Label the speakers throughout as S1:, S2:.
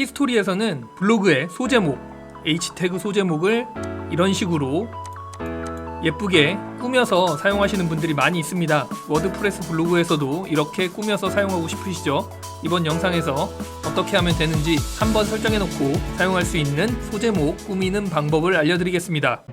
S1: 티스토리에서는 블로그의 소제목, H태그 소제목을 이런 식으로 예쁘게 꾸며서 사용하시는 분들이 많이 있습니다. 워드프레스 블로그에서도 이렇게 꾸며서 사용하고 싶으시죠? 이번 영상에서 어떻게 하면 되는지 한번 설정해 놓고 사용할 수 있는 소제목 꾸미는 방법을 알려드리겠습니다.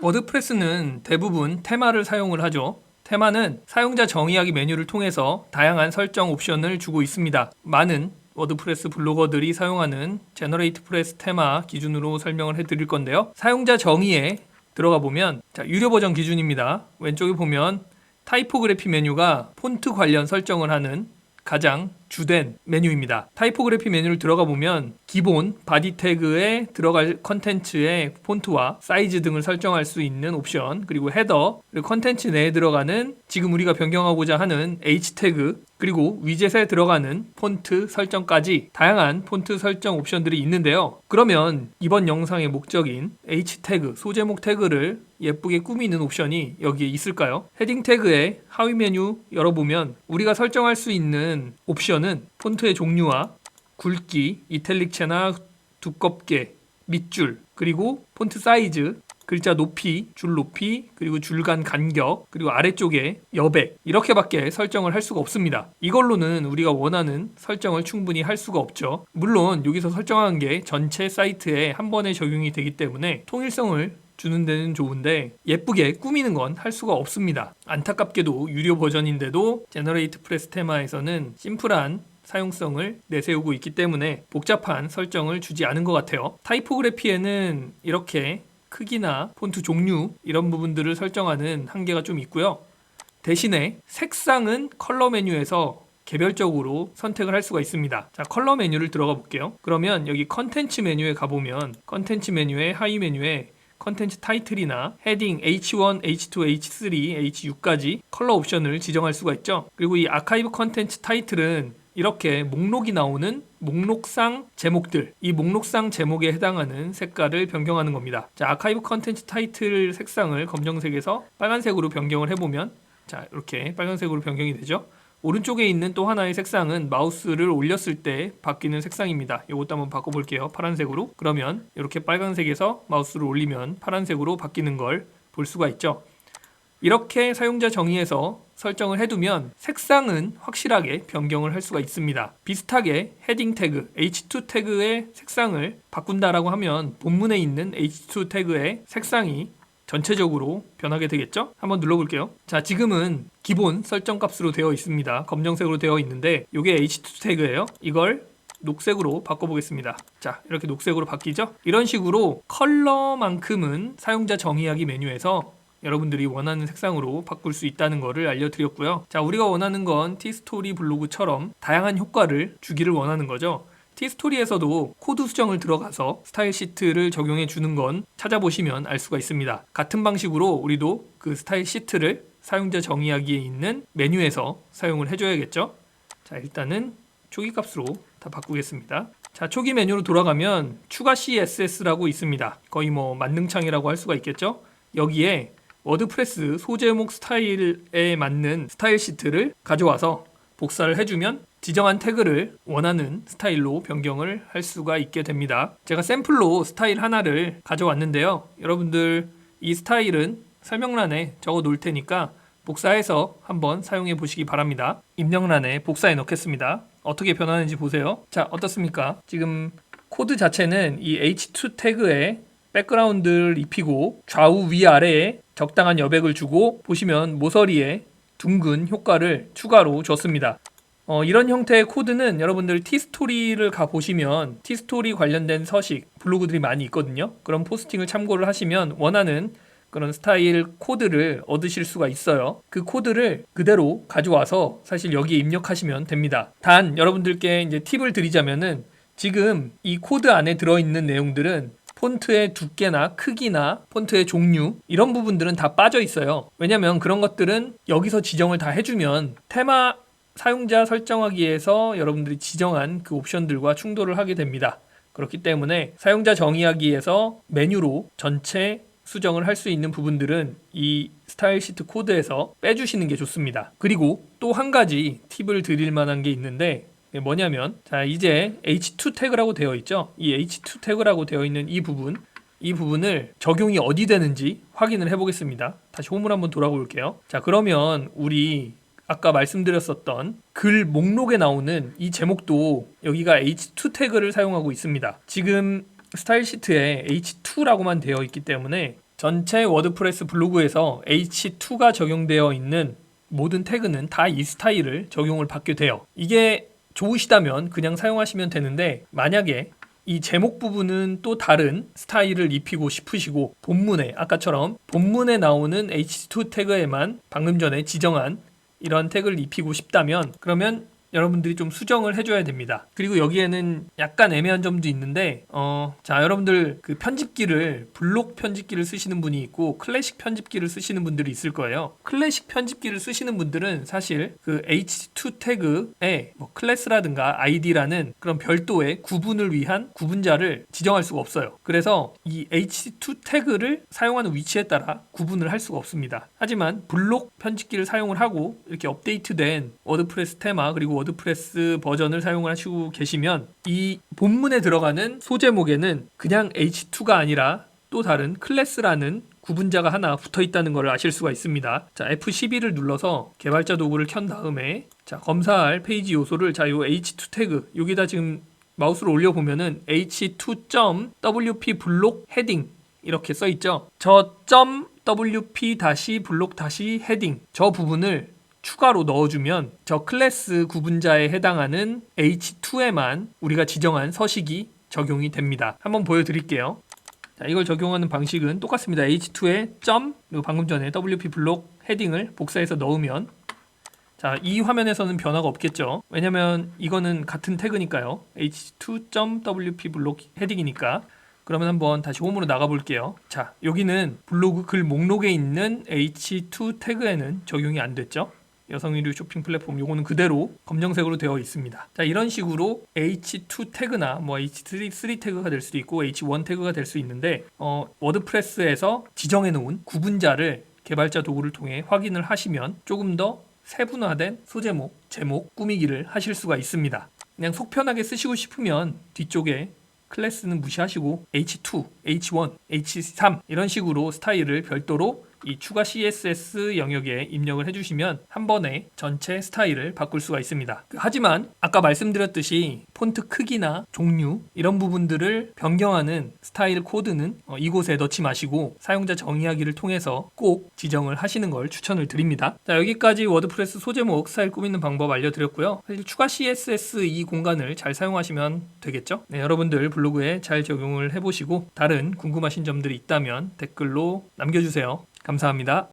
S1: 워드프레스는 대부분 테마를 사용을 하죠. 테마는 사용자 정의하기 메뉴를 통해서 다양한 설정 옵션을 주고 있습니다. 많은 워드프레스 블로거들이 사용하는 제너레이트 프레스 테마 기준으로 설명을 해드릴 건데요. 사용자 정의에 들어가 보면 자, 유료 버전 기준입니다. 왼쪽에 보면 타이포그래피 메뉴가 폰트 관련 설정을 하는 가장 주된 메뉴입니다. 타이포그래피 메뉴를 들어가 보면 기본 바디 태그에 들어갈 컨텐츠의 폰트와 사이즈 등을 설정할 수 있는 옵션, 그리고 헤더, 그리고 컨텐츠 내에 들어가는 지금 우리가 변경하고자 하는 H 태그, 그리고 위젯에 들어가는 폰트 설정까지 다양한 폰트 설정 옵션들이 있는데요. 그러면 이번 영상의 목적인 H 태그, 소제목 태그를 예쁘게 꾸미는 옵션이 여기에 있을까요? 헤딩 태그의 하위 메뉴 열어보면 우리가 설정할 수 있는 옵션 은 폰트의 종류와 굵기, 이탈릭체나 두껍게, 밑줄, 그리고 폰트 사이즈, 글자 높이, 줄 높이, 그리고 줄간 간격, 그리고 아래쪽에 여백 이렇게밖에 설정을 할 수가 없습니다. 이걸로는 우리가 원하는 설정을 충분히 할 수가 없죠. 물론 여기서 설정한 게 전체 사이트에 한 번에 적용이 되기 때문에 통일성을 주는 데는 좋은데 예쁘게 꾸미는 건 할 수가 없습니다. 안타깝게도 유료 버전인데도 제너레이트 프레스 테마에서는 심플한 사용성을 내세우고 있기 때문에 복잡한 설정을 주지 않은 것 같아요. 타이포그래피에는 이렇게 크기나 폰트 종류 이런 부분들을 설정하는 한계가 좀 있고요. 대신에 색상은 컬러 메뉴에서 개별적으로 선택을 할 수가 있습니다. 자, 컬러 메뉴를 들어가 볼게요. 그러면 여기 컨텐츠 메뉴에 가보면 컨텐츠 메뉴의 하위 메뉴에 컨텐츠 타이틀이나 헤딩 H1, H2, H3, H6까지 컬러 옵션을 지정할 수가 있죠. 그리고 이 아카이브 컨텐츠 타이틀은 이렇게 목록이 나오는 목록상 제목들, 이 목록상 제목에 해당하는 색깔을 변경하는 겁니다. 자, 아카이브 컨텐츠 타이틀 색상을 검정색에서 빨간색으로 변경을 해보면 자, 이렇게 빨간색으로 변경이 되죠. 오른쪽에 있는 또 하나의 색상은 마우스를 올렸을 때 바뀌는 색상입니다. 이것도 한번 바꿔볼게요. 파란색으로. 그러면 이렇게 빨간색에서 마우스를 올리면 파란색으로 바뀌는 걸 볼 수가 있죠. 이렇게 사용자 정의에서 설정을 해두면 색상은 확실하게 변경을 할 수가 있습니다. 비슷하게 헤딩 태그, H2 태그의 색상을 바꾼다라고 하면 본문에 있는 H2 태그의 색상이 전체적으로 변하게 되겠죠? 한번 눌러볼게요. 자, 지금은 기본 설정 값으로 되어 있습니다. 검정색으로 되어 있는데 이게 H2 태그예요. 이걸 녹색으로 바꿔보겠습니다. 자, 이렇게 녹색으로 바뀌죠? 이런 식으로 컬러만큼은 사용자 정의하기 메뉴에서 여러분들이 원하는 색상으로 바꿀 수 있다는 것을 알려드렸고요. 자, 우리가 원하는 건 티스토리 블로그처럼 다양한 효과를 주기를 원하는 거죠. 티스토리에서도 코드 수정을 들어가서 스타일 시트를 적용해 주는 건 찾아보시면 알 수가 있습니다. 같은 방식으로 우리도 그 스타일 시트를 사용자 정의하기에 있는 메뉴에서 사용을 해줘야겠죠. 자, 일단은 초기 값으로 다 바꾸겠습니다. 자, 초기 메뉴로 돌아가면 추가 CSS라고 있습니다. 거의 뭐 만능창이라고 할 수가 있겠죠. 여기에 워드프레스 소제목 스타일에 맞는 스타일 시트를 가져와서 복사를 해주면 지정한 태그를 원하는 스타일로 변경을 할 수가 있게 됩니다. 제가 샘플로 스타일 하나를 가져왔는데요. 여러분들 이 스타일은 설명란에 적어 놓을 테니까 복사해서 한번 사용해 보시기 바랍니다. 입력란에 복사해 넣겠습니다. 어떻게 변하는지 보세요. 자, 어떻습니까? 지금 코드 자체는 이 H2 태그에 백그라운드를 입히고 좌우 위아래에 적당한 여백을 주고 보시면 모서리에 둥근 효과를 추가로 줬습니다. 어, 이런 형태의 코드는 여러분들 티스토리를 가 보시면 티스토리 관련된 서식, 블로그들이 많이 있거든요. 그런 포스팅을 참고를 하시면 원하는 그런 스타일 코드를 얻으실 수가 있어요. 그 코드를 그대로 가져와서 사실 여기에 입력하시면 됩니다. 단 여러분들께 이제 팁을 드리자면은 지금 이 코드 안에 들어있는 내용들은 폰트의 두께나 크기나 폰트의 종류 이런 부분들은 다 빠져 있어요. 왜냐면 그런 것들은 여기서 지정을 다 해주면 테마 사용자 설정하기에서 여러분들이 지정한 그 옵션들과 충돌을 하게 됩니다. 그렇기 때문에 사용자 정의하기에서 메뉴로 전체 수정을 할 수 있는 부분들은 이 스타일 시트 코드에서 빼주시는 게 좋습니다. 그리고 또 한 가지 팁을 드릴 만한 게 있는데 이게 뭐냐면 자 이제 H2 태그라고 되어 있죠. 이 H2 태그라고 되어 있는 이 부분 이 부분을 적용이 어디 되는지 확인을 해보겠습니다. 다시 홈을 한번 돌아볼게요. 자 그러면 우리 아까 말씀드렸었던 글 목록에 나오는 이 제목도 여기가 H2 태그를 사용하고 있습니다. 지금 스타일 시트에 H2라고만 되어 있기 때문에 전체 워드프레스 블로그에서 H2가 적용되어 있는 모든 태그는 다 이 스타일을 적용을 받게 돼요. 이게 좋으시다면 그냥 사용하시면 되는데 만약에 이 제목 부분은 또 다른 스타일을 입히고 싶으시고 본문에 아까처럼 본문에 나오는 H2 태그에만 방금 전에 지정한 이런 태그를 입히고 싶다면 그러면 여러분들이 좀 수정을 해줘야 됩니다. 그리고 여기에는 약간 애매한 점도 있는데, 어, 자, 여러분들 그 편집기를, 블록 편집기를 쓰시는 분이 있고, 클래식 편집기를 쓰시는 분들이 있을 거예요. 클래식 편집기를 쓰시는 분들은 사실 그 H2 태그에 뭐 클래스라든가 ID라는 그런 별도의 구분을 위한 구분자를 지정할 수가 없어요. 그래서 이 H2 태그를 사용하는 위치에 따라 구분을 할 수가 없습니다. 하지만 블록 편집기를 사용을 하고 이렇게 업데이트된 워드프레스 테마 그리고 워드프레스 버전을 사용을 하시고 계시면 이 본문에 들어가는 소제목에는 그냥 H2가 아니라 또 다른 클래스라는 구분자가 하나 붙어 있다는 것을 아실 수가 있습니다. 자, F12를 눌러서 개발자 도구를 켠 다음에 자, 검사할 페이지 요소를 자, 요 H2 태그 여기다 지금 마우스를 올려 보면은 h2.wp 블록 헤딩 이렇게 써 있죠. 저 .wp 다시 블록 다시 헤딩 저 부분을 추가로 넣어주면 저 클래스 구분자에 해당하는 H2에만 우리가 지정한 서식이 적용이 됩니다. 한번 보여드릴게요. 자, 이걸 적용하는 방식은 똑같습니다. H2에 점 그리고 방금 전에 WP 블록 헤딩을 복사해서 넣으면 자, 이 화면에서는 변화가 없겠죠. 왜냐면 이거는 같은 태그니까요. h2.wp 블록 헤딩이니까. 그러면 한번 다시 홈으로 나가 볼게요. 자, 여기는 블로그 글 목록에 있는 h2 태그에는 적용이 안 됐죠. 여성 의류 쇼핑 플랫폼 요거는 그대로 검정색으로 되어 있습니다. 자, 이런 식으로 H2 태그나 뭐 H3 3 태그가 될 수도 있고 H1 태그가 될 수 있는데 어, 워드프레스에서 지정해 놓은 구분자를 개발자 도구를 통해 확인을 하시면 조금 더 세분화된 소제목, 제목 꾸미기를 하실 수가 있습니다. 그냥 속 편하게 쓰시고 싶으면 뒤쪽에 클래스는 무시하시고 H2, H1, H3 이런 식으로 스타일을 별도로 이 추가 CSS 영역에 입력을 해주시면 한 번에 전체 스타일을 바꿀 수가 있습니다. 하지만 아까 말씀드렸듯이 폰트 크기나 종류 이런 부분들을 변경하는 스타일 코드는 어, 이곳에 넣지 마시고 사용자 정의하기를 통해서 꼭 지정을 하시는 걸 추천을 드립니다. 자 여기까지 워드프레스 소제목 스타일 꾸미는 방법 알려드렸고요. 사실 추가 CSS 이 공간을 잘 사용하시면 되겠죠. 네, 여러분들 블로그에 잘 적용을 해보시고 다른 궁금하신 점들이 있다면 댓글로 남겨주세요. 감사합니다.